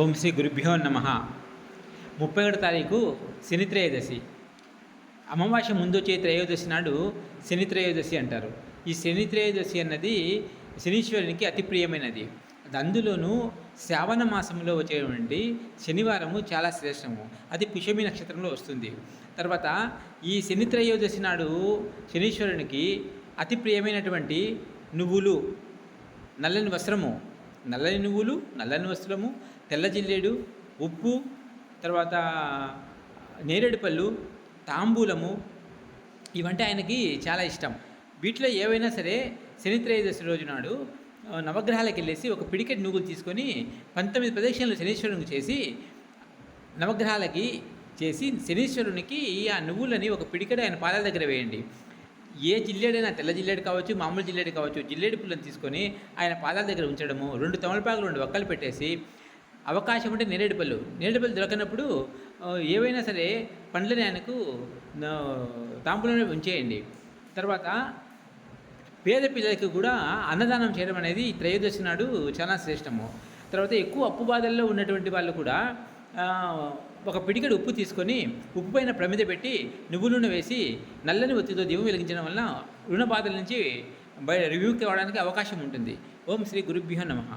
ఓం శ్రీ గురుభ్యో నమ. ముప్పై ఒకటి తారీఖు శని త్రయోదశి. అమావాస్య ముందు వచ్చే త్రయోదశి నాడు శని త్రయోదశి అంటారు. ఈ శని త్రయోదశి అన్నది శనీశ్వరునికి అతి ప్రియమైనది. అందులోనూ శ్రావణ మాసంలో వచ్చేటువంటి శనివారము చాలా శ్రేష్టము. అది పుష్యమి నక్షత్రంలో వస్తుంది. తర్వాత ఈ శని త్రయోదశి నాడు శనీశ్వరునికి అతి ప్రియమైనటువంటి నువ్వులు నల్లని వస్త్రము నల్లని నువ్వులు నల్లని వస్త్రము తెల్ల జిల్లేడు ఉప్పు తర్వాత నేరేడు పళ్ళు తాంబూలము ఇవంటే ఆయనకి చాలా ఇష్టం. వీటిలో ఏవైనా సరే శని త్రయోదశి రోజు నాడు నవగ్రహాలకు వెళ్ళేసి ఒక పిడికెట్ నువ్వులు తీసుకొని పంతొమ్మిది ప్రదక్షిణలు శనీశ్వరునికి చేసి నవగ్రహాలకి చేసి శనీశ్వరునికి ఆ నువ్వులని ఒక పిడికెట్ ఆయన పాదాల దగ్గర వేయండి. ఏ జిల్లేడైనా తెల్ల జిల్లేడు కావచ్చు మామూలు జిల్లేడు కావచ్చు జిల్లేడు పుల్లని తీసుకొని ఆయన పాదాల దగ్గర ఉంచడము రెండు తమలపాకులు రెండు ఒక్కలు పెట్టేసి అవకాశం ఉంటే నేరేడు పళ్ళు. నేరేడు పళ్ళు దొరకనప్పుడు ఏవైనా సరే పండ్లని ఆయనకు తాంపులోనే ఉంచేయండి. తర్వాత పేద పిల్లలకి కూడా అన్నదానం చేయడం అనేది త్రయోదశి నాడు చాలా శ్రేష్టము. తర్వాత ఎక్కువ అప్పు బాధల్లో ఉన్నటువంటి వాళ్ళు కూడా ఒక పిడికెడు ఉప్పు తీసుకొని ఉప్పు పైన ప్రమిద పెట్టి నువ్వు నూనె వేసి నల్లని ఒత్తితో దీపం వెలిగించడం వలన రుణ బాధల నుంచి బయ రివ్యూకి అవ్వడానికి అవకాశం ఉంటుంది. ఓం శ్రీ గురుభ్యో నమః.